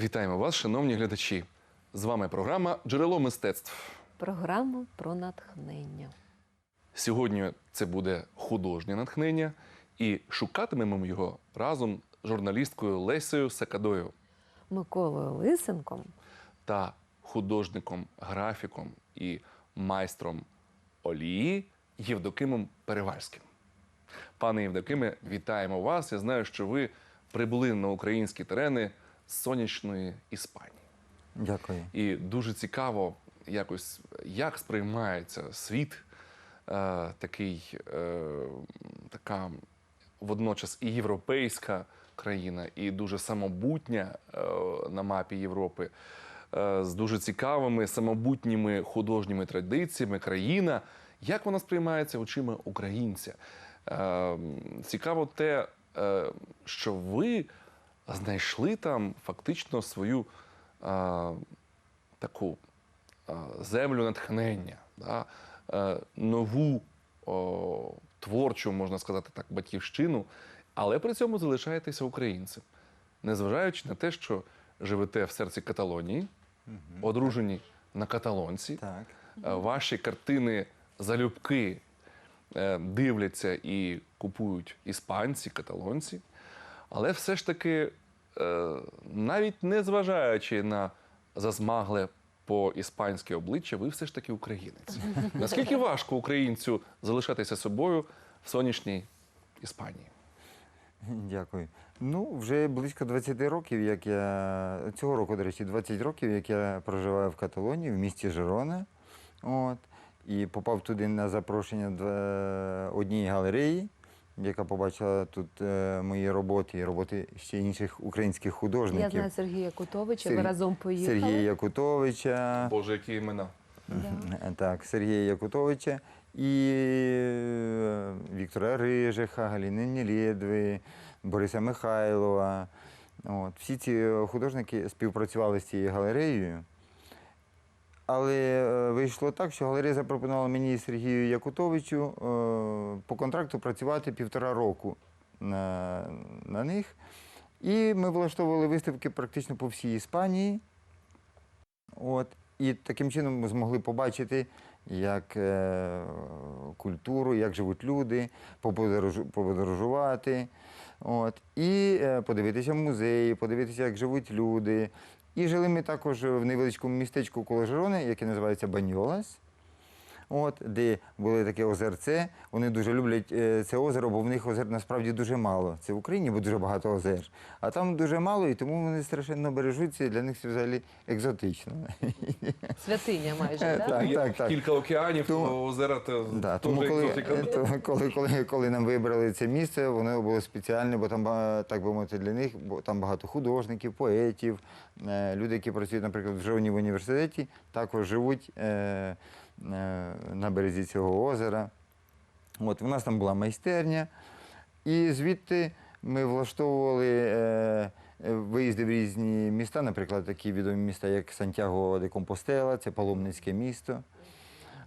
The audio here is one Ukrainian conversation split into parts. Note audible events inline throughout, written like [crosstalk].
Вітаємо вас, шановні глядачі. З вами програма Джерело мистецтв. Програма про натхнення. Сьогодні це буде художнє натхнення, і шукатимемо його разом з журналісткою Лесею Сакадою Миколою Лисенком та художником, графіком і майстром олії Євдокимом Перевальським. Пане Євдокиме, вітаємо вас. Я знаю, що ви прибули на українські терени сонячної Іспанії. Дякую. І дуже цікаво, якось як сприймається світ, е, такий, е, така водночас і європейська країна, і дуже самобутня е, на мапі Європи, е, з дуже цікавими самобутніми художніми традиціями країна. Як вона сприймається очима українця? Е, цікаво те, е, що ви знайшли там фактично свою е, таку е, землю натхнення, да? е, нову о, творчу, можна сказати так, батьківщину, але при цьому залишаєтеся українцем, незважаючи на те, що живете в серці Каталонії, одружені на каталонці. Так. Е, Ваші картини залюбки е, дивляться і купують іспанці, каталонці. Але все ж таки, е, навіть не зважаючи на зазмагле по іспанське обличчя, ви все ж таки українець. [laughs] Наскільки важко українцю залишатися собою в сонячній Іспанії? Дякую. Ну, вже близько 20 років, як я цього року, до речі, 20 років, як я проживаю в Каталонії, в місті Жерона. От, і попав туди на запрошення однієї галереї, яка побачила тут е, мої роботи і роботи ще інших українських художників. Я знаю Сергія Кутовича, ви разом поїхали. Сергія Якутовича. Боже, які імена? [laughs] Так, Сергія Якутовича і е, Віктора Рижиха, Галіни Нелєдви, Бориса Михайлова. От. Всі ці художники співпрацювали з цією галереєю. Але е, вийшло так, що галерея запропонувала мені Сергію Якутовичу е, по контракту працювати півтора року на, на них. І ми влаштовували виставки практично по всій Іспанії. От. І таким чином ми змогли побачити, як е, культуру, як живуть люди, поподорожу- подорожувати. От. І е, подивитися музеї, подивитися, як живуть люди. І жили ми також в невеличкому містечку коло Жирони, яке називається Баньолас. От, де було таке озерце. Вони дуже люблять е, це озеро, бо в них озер насправді дуже мало. Це в Україні, бо дуже багато озер. А там дуже мало, і тому вони страшенно бережуться, і для них це взагалі екзотично. Святиня майже, Е, так? так. Є Кілька океанів, Тому- озера то Да, тому коли, е, коли, коли, коли нам вибрали це місце, воно було спеціальне, бо там, так би мовити, для них, бо там багато художників, поетів, люди, які працюють, наприклад, в Жовні в університеті, також живуть е, на березі цього озера. От, у нас там була майстерня, і звідти ми влаштовували е, е, виїзди в різні міста, наприклад, такі відомі міста, як Сантьяго де Компостела, це паломницьке місто.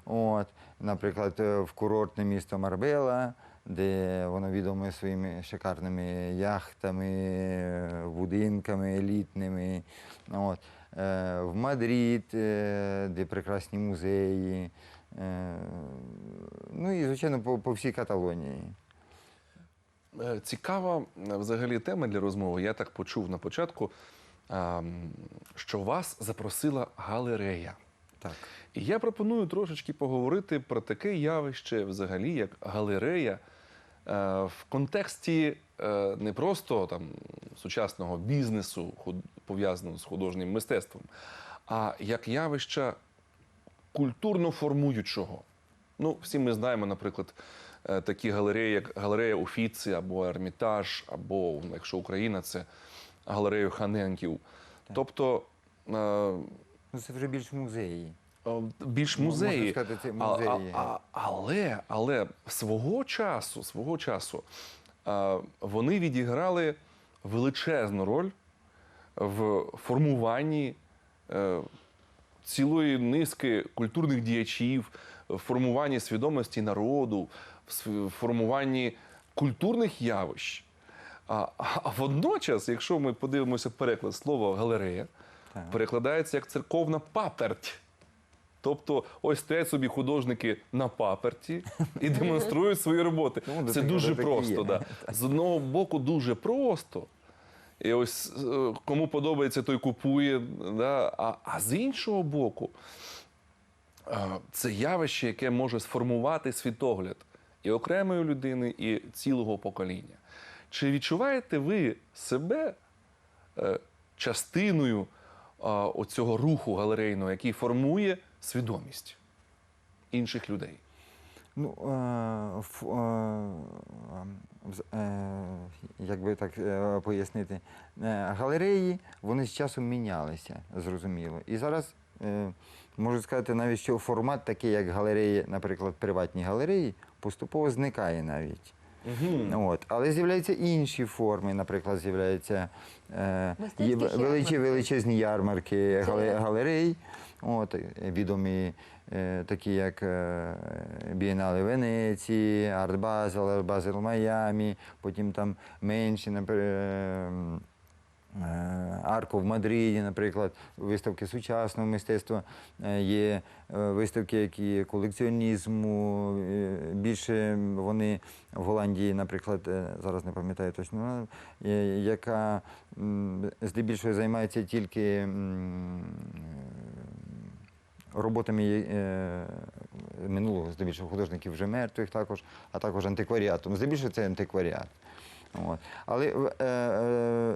От, наприклад, е, в курортне місто Марбела, де воно відоме своїми шикарними яхтами, е, будинками елітними. От. Е, В Мадрид, е, де прекрасні музеї. Е, Ну і, звичайно, по, по всій Каталонії. Цікава взагалі тема для розмови. Я так почув на початку, ем, що вас запросила галерея. Так. І я пропоную трошечки поговорити про таке явище, взагалі, як галерея в контексті не просто там сучасного бізнесу, пов'язаного з художнім мистецтвом, а як явища культурно формуючого. Ну, всі ми знаємо, наприклад, е, такі галереї, як галерея Уфіци або Ермітаж, або, якщо Україна, це галерею Ханенків. Тобто е, Ну, це вже більш музеї. Е, більш можна музеї. сказати, це музеї. А, а, але, але свого часу, свого часу е, вони відіграли величезну роль в формуванні е, цілої низки культурних діячів, в формуванні свідомості народу, в формуванні культурних явищ. А, а водночас, якщо ми подивимося переклад слова галерея, Так. перекладається як церковна паперть. Тобто, ось стоять собі художники на паперті і [laughs] демонструють свої роботи. Ну, Це дуже просто. Да. [laughs] З одного боку, дуже просто. І ось е, кому подобається, той купує. Да? А, а з іншого боку, е, це явище, яке може сформувати світогляд і окремої людини, і цілого покоління. Чи відчуваєте ви себе е, частиною оцього руху галерейного, який формує свідомість інших людей? Ну, як би так е, пояснити, е, галереї вони з часом мінялися, зрозуміло. І зараз е, можу сказати навіть, що формат такий, як галереї, наприклад, приватні галереї, поступово зникає навіть. От. Але з'являються інші форми, наприклад, з'являються е, величі, величезні ярмарки Це- гале- галерей, от, е, відомі е, такі, як е, Бієнале Венеції, Арт Базел, Арт Базел Майамі, потім там менші, наприклад. Арко в Мадриді, наприклад, виставки сучасного мистецтва, е, є е, виставки, які колекціонізму. е, Більше вони в Голландії, наприклад, е, зараз не пам'ятаю точно, е, яка здебільшого займається тільки е, роботами е, минулого, здебільшого художників вже мертвих також, а також антикваріатом. Здебільшого це антикваріат. От. Але е, е,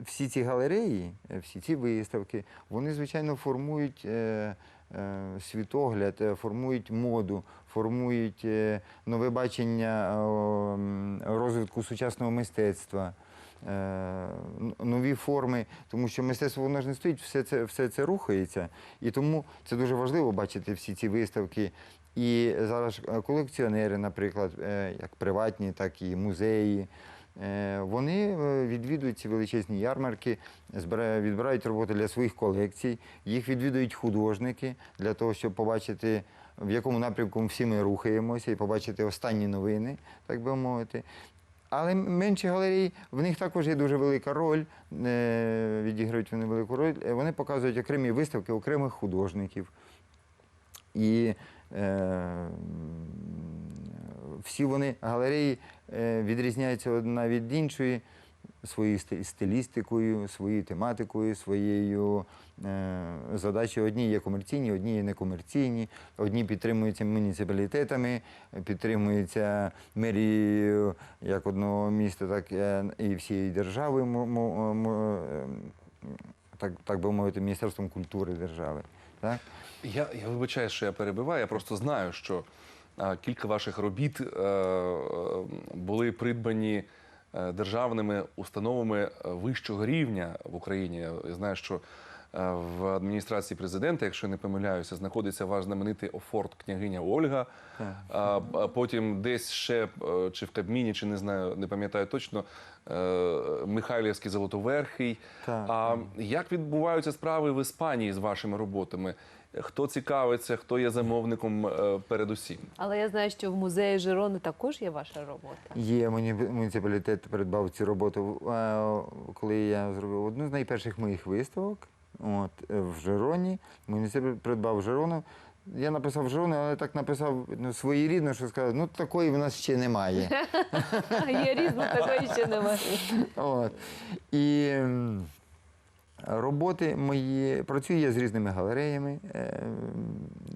всі ці галереї, е, всі ці виставки, вони, звичайно, формують е, світогляд, формують моду, формують нове бачення е, розвитку сучасного мистецтва. е, Нові форми, тому що мистецтво воно ж не стоїть, все це, все це рухається. І тому це дуже важливо бачити всі ці виставки. І зараз е, колекціонери, наприклад, як приватні, так і музеї, Вони відвідують ці величезні ярмарки, відбирають роботи для своїх колекцій, їх відвідують художники для того, щоб побачити, в якому напрямку всі ми рухаємося, і побачити останні новини, так би мовити. Але менші галереї, в них також є дуже велика роль, е, відіграють вони велику роль. Е, Вони показують окремі виставки окремих художників. І е, всі вони галереї е, відрізняються одна від іншої своєю стилістикою, своєю тематикою, своєю е, задачею. Одні є комерційні, одні є некомерційні, одні підтримуються муніципалітетами, підтримуються мерією як одного міста, так е, і всієї держави, е, так, так би мовити, Міністерством культури держави. Так? Я, я вибачаю, що я перебиваю. Я просто знаю, що кілька ваших робіт були придбані державними установами е, вищого рівня в Україні. Я знаю, що е, в адміністрації президента, якщо не помиляюся, знаходиться ваш знаменитий офорт княгиня Ольга. А, потім десь ще е, чи в Кабміні, чи не знаю, не пам'ятаю точно, е, Михайлівський Золотоверхий. Так, А як відбуваються справи в Іспанії з вашими роботами? Хто цікавиться, хто є замовником е, передусім? Але я знаю, що в музеї Жирони також є ваша робота. Є муніципалітет придбав цю роботу, е, коли я зробив одну з найперших моїх виставок. От, е, в Жироні. Муніципалітет придбав Жирону. Я написав Жирону, але так написав ну, своєрідно, що сказав, ну такої в нас ще немає. [laughs] Є різно, такої ще немає. От. І роботи мої працюю я з різними галереями. е,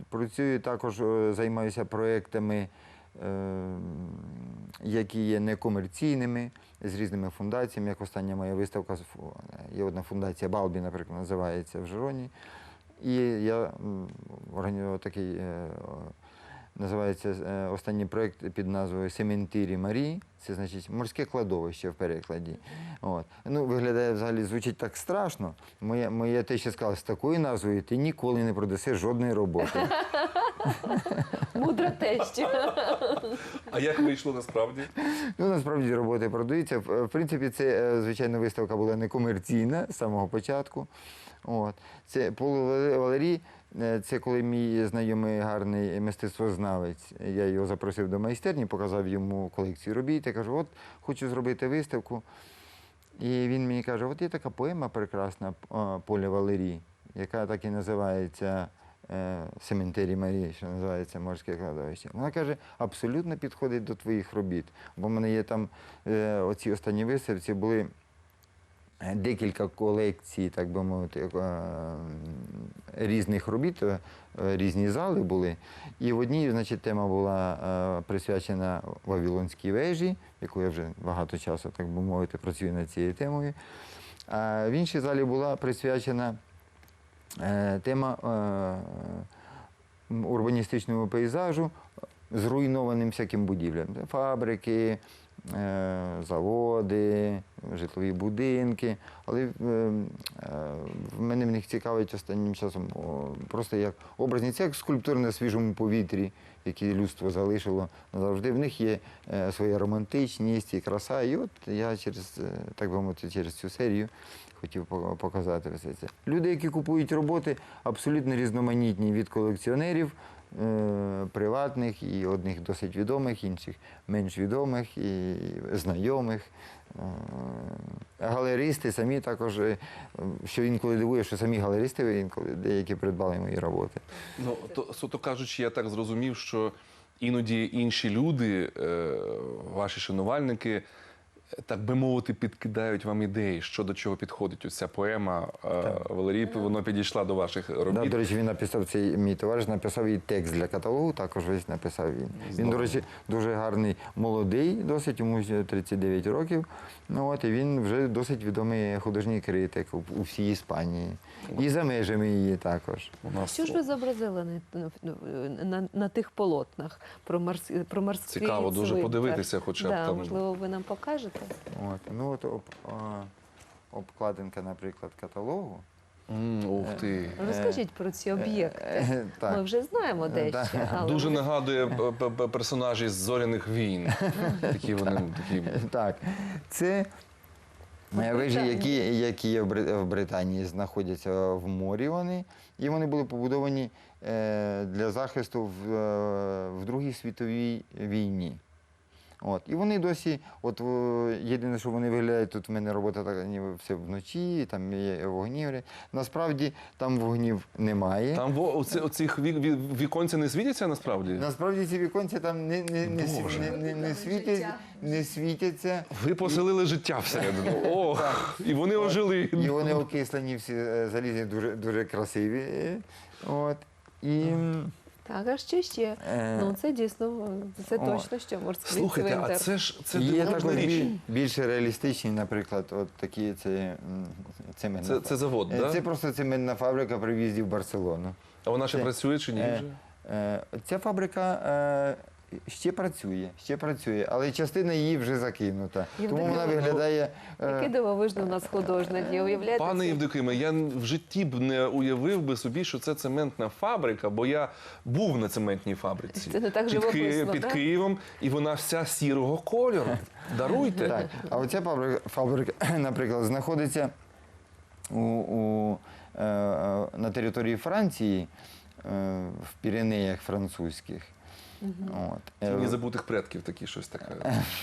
Працюю також, е, займаюся проектами, е, які є некомерційними, з різними фундаціями. Як остання моя виставка є одна фундація Балбі, наприклад, називається в Жироні. І я такий. Називається е, останній проєкт під назвою Сементирі Марії. Це значить морське кладовище в перекладі. От. Ну, виглядає взагалі, звучить так страшно. Моя, моя теща сказала, з такою назвою ти ніколи не продаси жодної роботи. [laughs] Мудра теща. А як вийшло насправді? Ну, насправді роботи продаються. В принципі, це, е, звичайно, виставка була не комерційна з самого початку. От. Це Полу Валерій, е, це коли мій знайомий гарний мистецтвознавець. Я його запросив до майстерні, показав йому колекцію робіт. Я кажу, от хочу зробити виставку. І він мені каже: от є така поема прекрасна е, Поле Валерій, яка так і називається Сементері Марії, що називається морське кладовище. Вона каже, абсолютно підходить до твоїх робіт. Бо в мене є там е, оці останні виставці були. е, Декілька колекцій, так би мовити, е, різних робіт, е, різні зали були. І в одній, значить, тема була е, присвячена Вавилонській вежі, яку я вже багато часу, так би мовити, працюю над цією темою. А в іншій залі була присвячена е, тема е, м, урбаністичному пейзажу, зруйнованим всяким будівлям. Фабрики, е, заводи, житлові будинки. Але е, е, в мене в них цікавить останнім часом просто як образні, це як скульптури на свіжому повітрі, які людство залишило назавжди. В них є е, своя романтичність і краса. І от я через, е, так би мовити, через цю серію хотів показати все це. Люди, які купують роботи, абсолютно різноманітні від колекціонерів. е, Приватних і одних досить відомих, інших менш відомих і знайомих. Е, Галеристи самі також, е, що інколи дивує, що самі галеристи інколи деякі придбали мої роботи. Ну, то, суто кажучи, я так зрозумів, що іноді інші люди, ваші шанувальники, так би мовити, підкидають вам ідеї, що до чого підходить. Ось ця поема Валерій, воно підійшла до ваших Да, до речі, він написав цей мій товариш, написав і текст для каталогу, також весь написав він. Він, до речі, дуже гарний, молодий, досить, йому ще 39 років. Ну от і він вже досить відомий художній критик у, у всій Іспанії. І за межами її також. Що ж ви зобразили на, на, тих полотнах про, морс, про морський Цікаво дуже подивитися, хоча б там. Можливо, ви нам покажете? От. Ну от об, а, обкладинка, наприклад, каталогу. М, ух ти. Розкажіть про ці об'єкти. Е, Ми Так. вже знаємо дещо. Да. але Дуже нагадує п- п- п- персонажі з зоряних війн. [laughs] Такі вони такі. Так, це е, вежі, які, які є в Бри- в Британії, знаходяться в морі вони, і вони були побудовані е, для захисту в, е, в Другій світовій війні. От. І вони досі, от єдине, що вони виглядають, тут в мене робота така ніби все вночі, там є вогні. Насправді там вогнів немає. Там во, оці, оцих віконці не світяться насправді? Насправді ці віконці там не, не, не, не, не, не, світять, не світяться. Ви поселили життя всередину. [laughs] О, і вони ожили. І вони окислені всі е, залізні, дуже, дуже красиві. От. І, Так, а що ще? е, Ну, це дійсно, це О. точно що морський Слухайте, а цвинтар. це ж це є дивовижна також річ. біль- більш реалістичні, наприклад, от такі це, м, цементна Це, фа- це завод, Е, да? Це просто цементна фабрика при в'їзді в Барселону. А вона ще це- працює чи ні Е, вже? Е, Ця фабрика е, ще працює, ще працює, але частина її вже закинута. Тому вона виглядає. е, Який дивовижний у нас художник. є, Уявляєте? Пане? Євдокиме, я в житті б не уявив би собі, що це цементна фабрика, бо я був на цементній фабриці. Це не так під, Ки- живописно, під так? Києвом, і вона вся сірого кольору. Даруйте. Так, а оця фабрика, фабрика [clears throat] наприклад, знаходиться у, у, е, е, на території Франції, в Піренеях французьких. От. Е, Тіні забутих предків такі щось таке.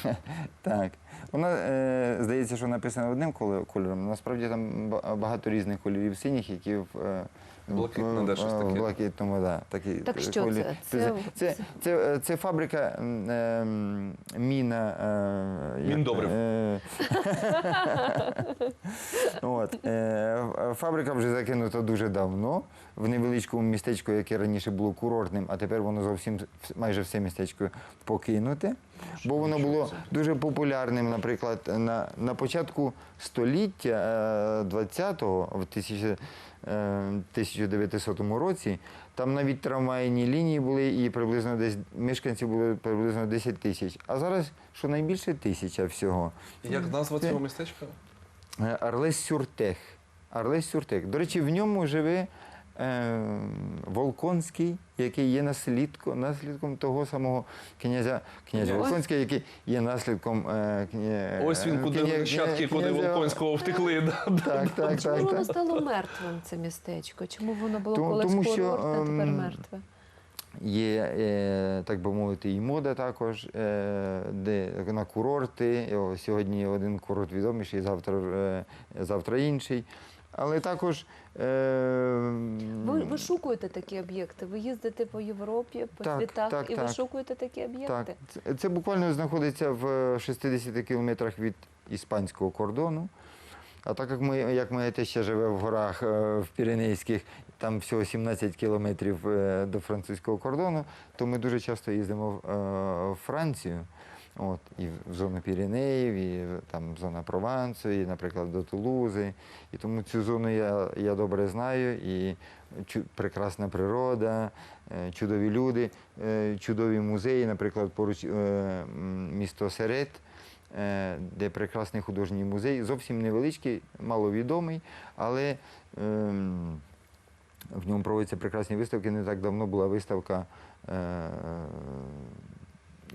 [laughs] Так. Вона, е, здається, що написана одним кольором. Насправді там багато різних кольорів синіх, які в, е, Блакитне, да, щось в таке. блакитному, да, такі Так е, що колі- це? Це- це, це, це фабрика е, міна. е, як- Міндобрив. е, [laughs] От, е, фабрика вже закинута дуже давно в невеличкому містечку, яке раніше було курортним, а тепер воно зовсім вс- майже все містечко покинуте. Бо воно було дуже популярним, наприклад, на, на початку століття е, 20-го, в 1000, е, 1900 році, там навіть трамвайні лінії були і приблизно десь мешканців було приблизно 10 тисяч. А зараз щонайбільше тисяча всього. Як назва цього містечка? Е, Арлес Сюртех. Арлес Сюртех. До речі, в ньому живе е, Волконський, який є наслідком, наслідком того самого князя, князя Волконського, який є наслідком е, кня, Ось він, куди кня- нащадки, куди князя- Волконського втекли. Да. Так, так, Чому так. воно так. стало мертвим, це містечко? Чому воно було Тому- колись тому що, курортне, а тепер ем, мертве? Є, е, так би мовити, і мода також, е, де на курорти. Сьогодні один курорт відоміший, завтра, е, завтра інший. Але також е, Ви вишукуєте такі об'єкти? Ви їздите по Європі, по Так, світах так, і так. вишукуєте такі так, об'єкти? це, це буквально знаходиться в 60 кілометрах від іспанського кордону. А так як ми, як моя теща живе в горах е, в Піренейських, там всього 17 кілометрів е, до французького кордону, то ми дуже часто їздимо е, в Францію. От, і в зону Піренеїв, і там зона Провансу, і, наприклад, до Тулузи. І тому цю зону я, я добре знаю. І чу, прекрасна природа, е, чудові люди, е, чудові музеї, наприклад, поруч е, місто Серет, е, де прекрасний художній музей, зовсім невеличкий, маловідомий, але ем, в ньому проводяться прекрасні виставки. Не так давно була виставка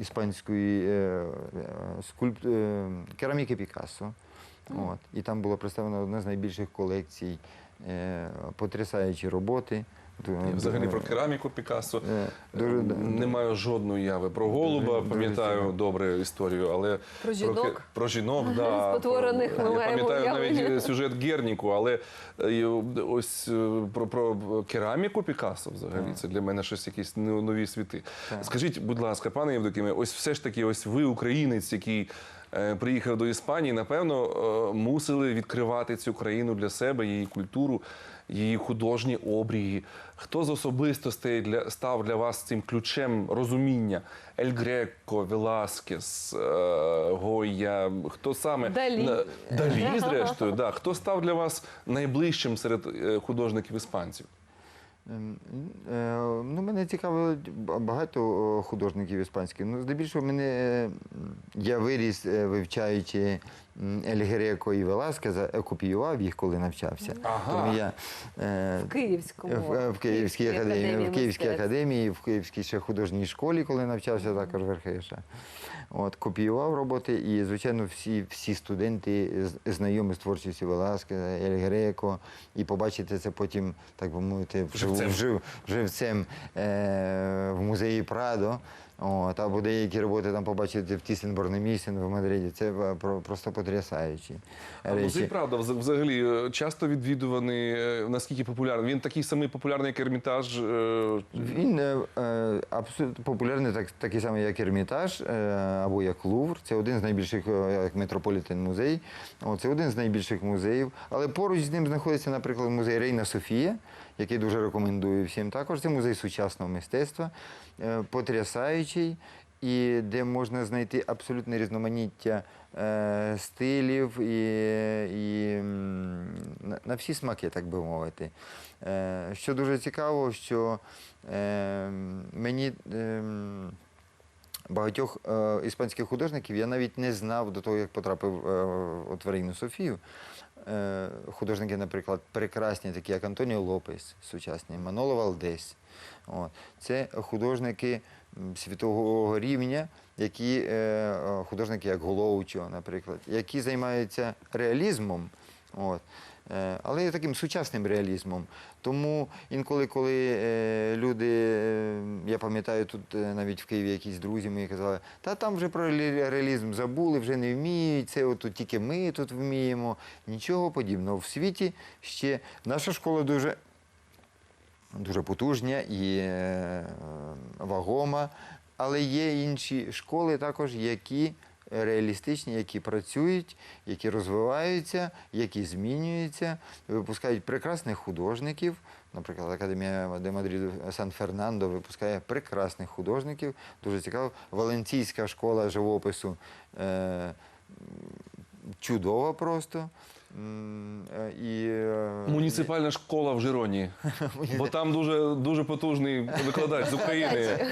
іспанської е, е, скульп... е, кераміки Пікассо. От. І там було представлено одна з найбільших колекцій, е, потрясаючі роботи. Взагалі про кераміку Пікассо. Е, Не маю жодної уяви. Про голуба пам'ятаю добре історію, але Про жінок? про жінок, да. Спотворених Про- ми Я маємо пам'ятаю навіть е, сюжет Герніку, але е, ось е, про, про кераміку Пікассо взагалі це для мене щось якісь нові світи. Скажіть, будь ласка, пане Євдокиме, ось все ж таки, ось ви, українець, який е, приїхав до Іспанії, напевно, е, мусили відкривати цю країну для себе, її культуру, її художні обрії. Хто з особистостей для, став для вас цим ключем розуміння? Ель Греко, Веласкес, е, Гойя, хто саме Далі. Далі, зрештою, да. Хто став для вас найближчим серед е, художників іспанців? Ем, е, Ну, мене цікавить багато художників іспанських. Ну, здебільшого мене я виріс, вивчаючи Ель Греко і Веласкеза, копіював їх, коли навчався. Ага. Тому я е, В Київському. в, е, в Київській академії, в Київській мистецтв. академії, в Київській ще художній школі, коли навчався також в РХШ. От, копіював роботи, і, звичайно, всі, всі студенти з- знайомі з творчістю Веласкеза, Ель Греко, і побачити це потім, так би мовити, вжив- Живцем. вжив- живцем е, в музеї Прадо. От, або деякі роботи там побачити в Тісенборнемісен в Мадриді. Це е, про- просто потрясаючі А музей, правда, взагалі е, часто відвідуваний, е, наскільки популярний. Він такий самий популярний, як Ермітаж. Він абсолютно популярний, так, такий самий, як Ермітаж е, або як Лувр. Це один з найбільших, як Метрополітен музей. О, це один з найбільших музеїв. Але поруч з ним знаходиться, наприклад, музей Рейна Софія, який дуже рекомендую всім. Також це музей сучасного мистецтва, е, потрясаючий. І де можна знайти абсолютне різноманіття е, стилів і, і на, всі смаки, так би мовити. Е, що дуже цікаво, що мені багатьох іспанських художників я навіть не знав до того, як потрапив от в Рейну Софію. Е, художники, наприклад, прекрасні, такі як Антоніо Лопес, сучасний, Маноло Валдес. От. Це художники світового рівня, які е, е, художники, як Голоучо, наприклад, які займаються реалізмом. От. Е, Але таким сучасним реалізмом. Тому інколи, коли е, люди, е, я пам'ятаю, тут навіть в Києві якісь друзі мої казали, та там вже про реалізм забули, вже не вміють, це от тільки ми тут вміємо. Нічого подібного. В світі ще наша школа дуже дуже потужня і вагома. Але є інші школи також, які реалістичні, які працюють, які розвиваються, які змінюються, випускають прекрасних художників. Наприклад, Академія де Мадриду Сан-Фернандо випускає прекрасних художників. Дуже цікаво. Валенційська школа живопису е, чудова просто. Е, І, е, Муніципальна школа в Жироні. Бо там дуже, дуже потужний викладач з України.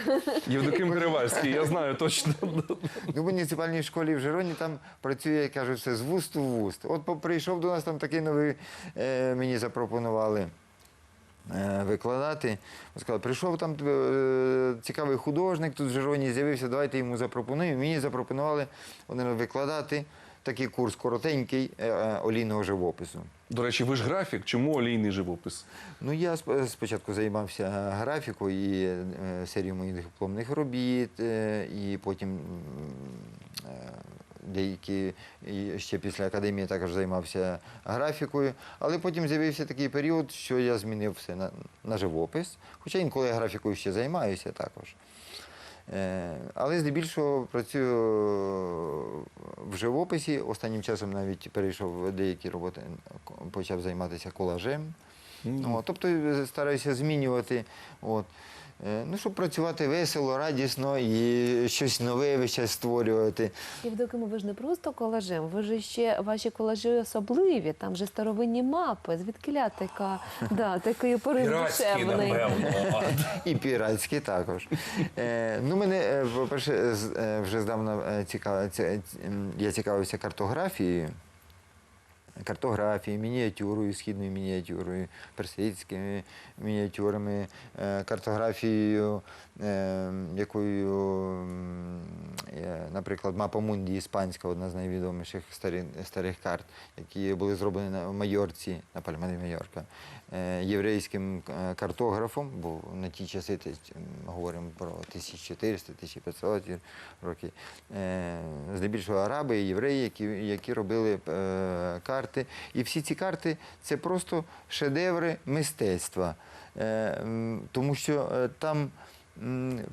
Євдоким Гривальський, я знаю точно. Ну, в муніципальній школі в Жироні там працює, я кажу, все з вуст у вуст. От по- прийшов до нас там такий новий, е, мені запропонували викладати. Сказали, прийшов там е, цікавий художник, тут в Жироні з'явився, давайте йому запропонуємо. Мені запропонували викладати такий курс коротенький е, е, олійного живопису. До речі, ви ж графік, чому олійний живопис? Ну, я спочатку займався графікою і е, серією моїх дипломних робіт, е, і потім е, деякі ще після академії також займався графікою. Але потім з'явився такий період, що я змінив все на, на живопис. Хоча інколи я графікою ще займаюся також. Е, Але здебільшого працюю в живописі. Останнім часом навіть перейшов в деякі роботи, почав займатися колажем. Ну, тобто е, стараюся змінювати. От. Е, Ну, щоб працювати весело, радісно і щось нове весь час створювати. Євдокимо, ви ж не просто колажем, ви ж ще ваші колажі особливі, там же старовинні мапи. Звідкиля така, [laughs] да, такий порив душевний. І піратські також. Е, ну, мене, е, по-перше, з- вже здавна цікав, ці- м, я цікавився картографією. Картографією, мініатюрою, східною мініатюрою, персидськими мініатюрами, е, картографією, е, якою, наприклад, мапа Мунді іспанська, одна з найвідоміших старих, карт, які були зроблені на Майорці, на Пальмані Майорка, е, єврейським картографом, бо на ті часи говоримо про 1400-1500 роки. Здебільшого араби і євреї, які, які робили е, карти. І всі ці карти це просто шедеври мистецтва. Е, Тому що е, там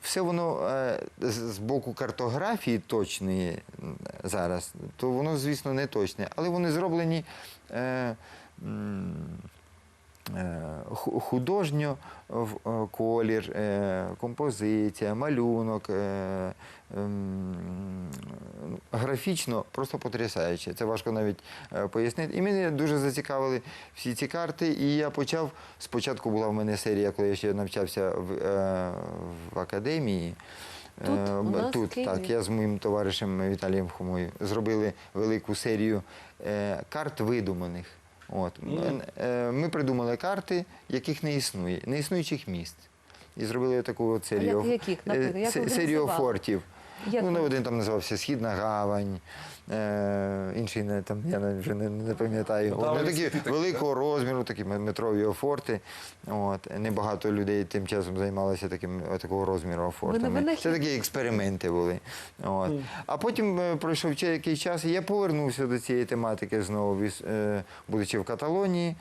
все воно е, з боку картографії точної зараз, то воно, звісно, не точне, але вони зроблені. Е, художньо в- е, колір, е, композиція, малюнок, ем, ну, графічно просто потрясаюче. Це важко навіть пояснити. І мене дуже зацікавили всі ці карти. І я почав. Спочатку була в мене серія, коли я ще навчався в, в академії. Тут, у нас Тут, так, я з моїм товаришем Віталієм Хомою зробили велику серію карт видуманих. От. Мгм. Е, Ми придумали карти, яких не існує, неіснуючих міст. І зробили таку серію, як- яких? Наприклад, е, як серію фортів. Як ну, не один там називався Східна гавань, е, інший не, там, я навіть вже не, не пам'ятаю. Ну, Вони такі великого розміру, такі метрові форти. От. Небагато людей тим часом займалося таким, такого розміру фортами. винахід- Це такі експерименти були. От. А потім е, пройшов ще якийсь час, і я повернувся до цієї тематики знову, е, будучи в Каталонії,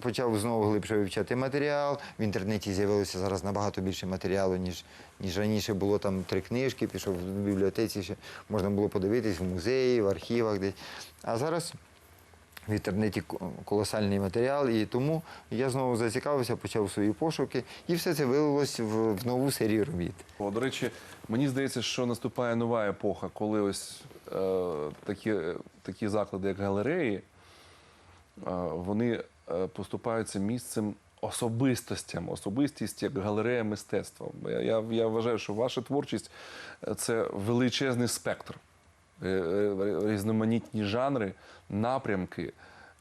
почав знову глибше вивчати матеріал. В інтернеті з'явилося зараз набагато більше матеріалу, ніж, ніж раніше було там три книжки, пішов в бібліотеці, ще можна було подивитись в музеї, в архівах десь. А зараз в інтернеті колосальний матеріал, і тому я знову зацікавився, почав свої пошуки, і все це вилилось в, в нову серію робіт. О, до речі, мені здається, що наступає нова епоха, коли ось е, такі, такі заклади, як галереї, е, вони е, поступаються місцем особистостям, особистість як галерея мистецтва. Я, я, вважаю, що ваша творчість е, це величезний спектр, різноманітні жанри, напрямки,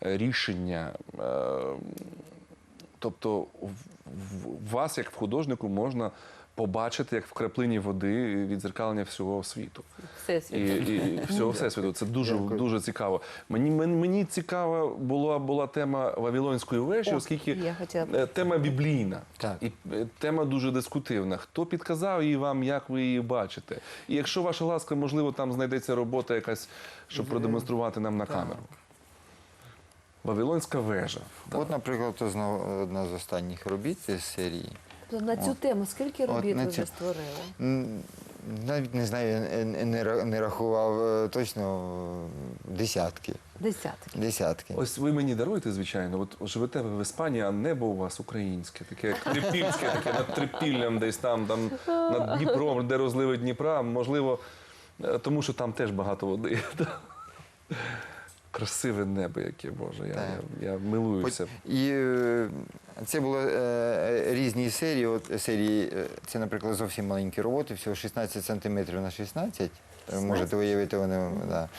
е, рішення. Е, Тобто вас, як в художнику, можна побачити, як в краплині води відзеркалення всього світу. Всесвіт. І, і, і [laughs] всього всесвіту. Це дуже, Дякую. дуже цікаво. Мені, мені, цікава була, була тема Вавилонської вежі, О, оскільки я хотіла е, тема біблійна. Так. І е, тема дуже дискутивна. Хто підказав її вам, як ви її бачите? І якщо ваша ласка, можливо, там знайдеться робота якась, щоб продемонструвати нам на камеру. Вавилонська вежа. От, наприклад, знову одна з останніх робіт з серії. На цю От. тему скільки робіт ви вже цю- створили? Навіть не знаю, не не рахував е, точно е, десятки. Десятки. Десятки. Ось ви мені даруєте, звичайно. От живете ви в Іспанії, а небо у вас українське, таке трипільське, таке над трипіллям, десь там, там над Дніпром, де розливи Дніпра. Можливо, е, тому що там теж багато води. Красиве небо, яке Боже. Я, я, я милуюся. І це були е, різні серії. От серії, е, це, наприклад, зовсім маленькі роботи, всього 16 сантиметрів на 16. Е, Можете уявити, вони да.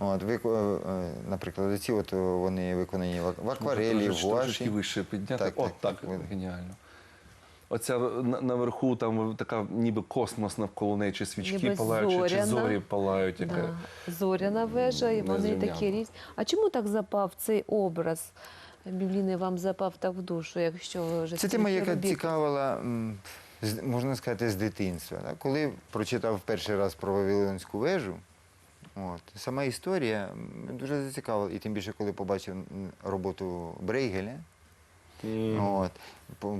От, вико- е, наприклад, ці от вони виконані в ак- в акварелі, в гуаші. вище підняти. Так, О, так, так, так, геніально. Оця на- наверху там така ніби космос навколо неї, чи свічки Ніби палають, чи- чи зоряна. зорі палають. Яка... Да. Зоряна вежа, і вони Незрівняна. такі різні. А чому так запав цей образ? Біблійний вам запав так в душу, якщо ви вже Це тема, яка робіт? цікавила, можна сказати, з дитинства. да. Коли прочитав перший раз про Вавилонську вежу, от, сама історія дуже зацікавила. І тим більше, коли побачив роботу Брейгеля, М. От,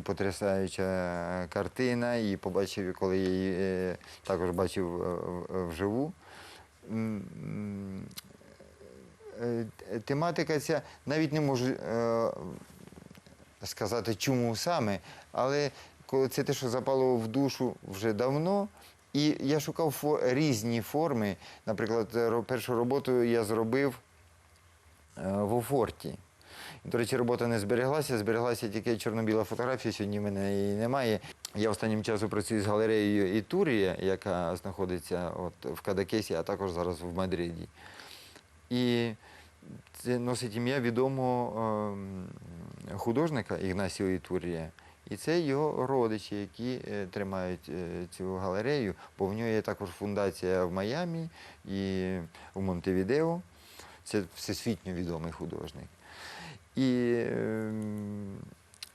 потрясаюча картина, і побачив, коли я її е, також бачив е, вживу. Е, Тематика ця навіть не можу е, сказати, чому саме, але це те, що запало в душу вже давно. І я шукав різні форми. Наприклад, першу роботу я зробив е, в Офорті. До речі, робота не збереглася, збереглася тільки чорно-біла фотографія, сьогодні в мене її немає. Я останнім часом працюю з галереєю Ітурія, яка знаходиться от в Кадакесі, а також зараз в Мадриді. І це носить ім'я відомого ем, художника Ігнасіо Ітурія. І це його родичі, які е, тримають е, цю галерею, бо в нього є також фундація в Майамі і в Монтевідео. Це всесвітньо відомий художник. І ем,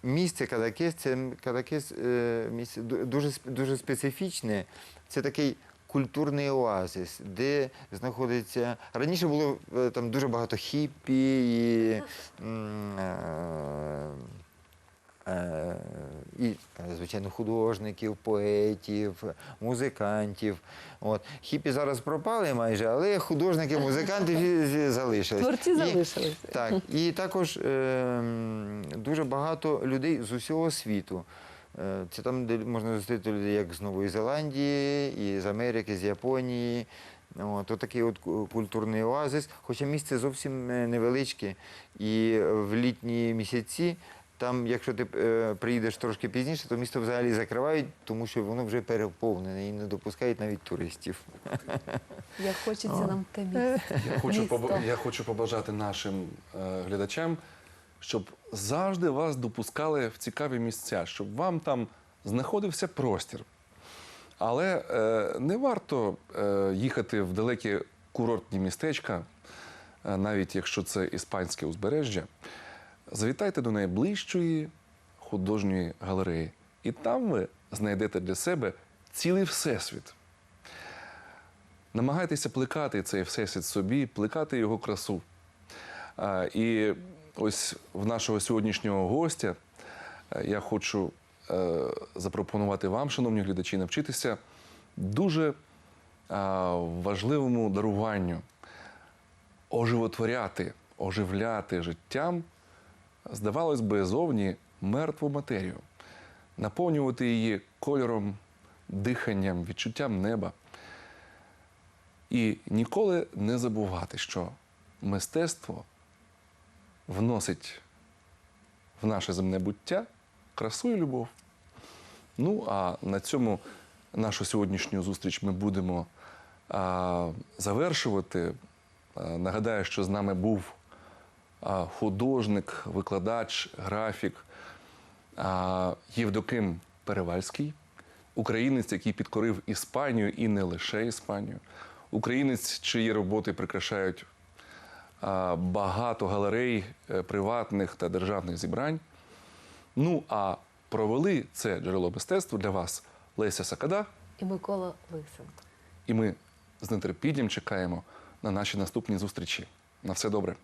місце Кадакес, це Кадакес е, місце дуже, дуже специфічне. Це такий культурний оазис, де знаходиться. Раніше було е, там дуже багато хіппі і. е, е, І, звичайно, художників, поетів, музикантів. От. Хіпі зараз пропали майже, але художники, музиканти залишились. Творці І- залишилися. так, і також е, дуже багато людей з усього світу. Е, Це там, де можна зустріти людей як з Нової Зеландії, і з Америки, з Японії. От, отакий от культурний оазис, хоча місце зовсім е, невеличке. І в літні місяці, там, якщо ти е, приїдеш трошки пізніше, то місто взагалі закривають, тому що воно вже переповнене і не допускають навіть туристів. [laughs] Як хочеться нам те місце. Я хочу, Місто. я хочу побажати нашим е, глядачам, щоб завжди вас допускали в цікаві місця, щоб вам там знаходився простір. Але е, не варто е, їхати в далекі курортні містечка, е, навіть якщо це іспанське узбережжя. Завітайте до найближчої художньої галереї, і там ви знайдете для себе цілий всесвіт. Намагайтеся плекати цей всесвіт собі, плекати його красу. А, І ось в нашого сьогоднішнього гостя е, я хочу е, запропонувати вам, шановні глядачі, навчитися дуже а, важливому даруванню оживотворяти, оживляти життям, здавалось би, зовні мертву матерію, наповнювати її кольором, диханням, відчуттям неба. І ніколи не забувати, що мистецтво вносить в наше земне буття красу і любов. Ну, а на цьому нашу сьогоднішню зустріч ми будемо а, завершувати. А, нагадаю, що з нами був а, художник, викладач, графік а, Євдоким Перевальський, українець, який підкорив Іспанію і не лише Іспанію, українець, чиї роботи прикрашають багато галерей е, приватних та державних зібрань. Ну а провели це джерело мистецтва для вас Леся Сакада, І Микола Лисенко. і ми з нетерпінням чекаємо на наші наступні зустрічі. На все добре.